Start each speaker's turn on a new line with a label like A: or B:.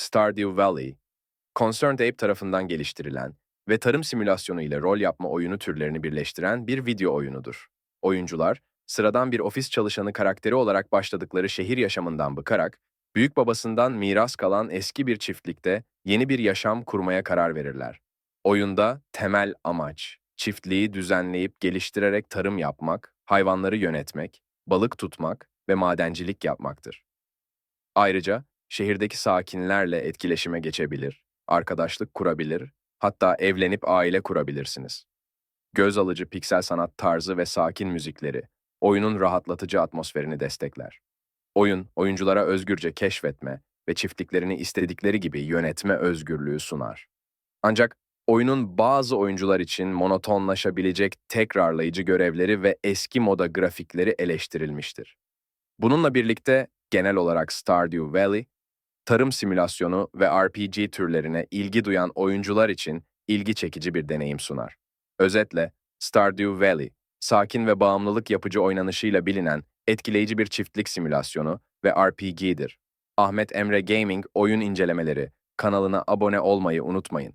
A: Stardew Valley, Concerned Ape tarafından geliştirilen ve tarım simülasyonu ile rol yapma oyunu türlerini birleştiren bir video oyunudur. Oyuncular, sıradan bir ofis çalışanı karakteri olarak başladıkları şehir yaşamından bıkarak, büyük babasından miras kalan eski bir çiftlikte yeni bir yaşam kurmaya karar verirler. Oyunda temel amaç, çiftliği düzenleyip geliştirerek tarım yapmak, hayvanları yönetmek, balık tutmak ve madencilik yapmaktır. Ayrıca şehirdeki sakinlerle etkileşime geçebilir, arkadaşlık kurabilir, hatta evlenip aile kurabilirsiniz. Göz alıcı piksel sanat tarzı ve sakin müzikleri, oyunun rahatlatıcı atmosferini destekler. Oyun, oyunculara özgürce keşfetme ve çiftliklerini istedikleri gibi yönetme özgürlüğü sunar. Ancak oyunun bazı oyuncular için monotonlaşabilecek tekrarlayıcı görevleri ve eski moda grafikleri eleştirilmiştir. Bununla birlikte genel olarak Stardew Valley, tarım simülasyonu ve RPG türlerine ilgi duyan oyuncular için ilgi çekici bir deneyim sunar. Özetle, Stardew Valley, sakin ve bağımlılık yapıcı oynanışıyla bilinen etkileyici bir çiftlik simülasyonu ve RPG'dir. Ahmet Emre Gaming oyun incelemeleri kanalına abone olmayı unutmayın.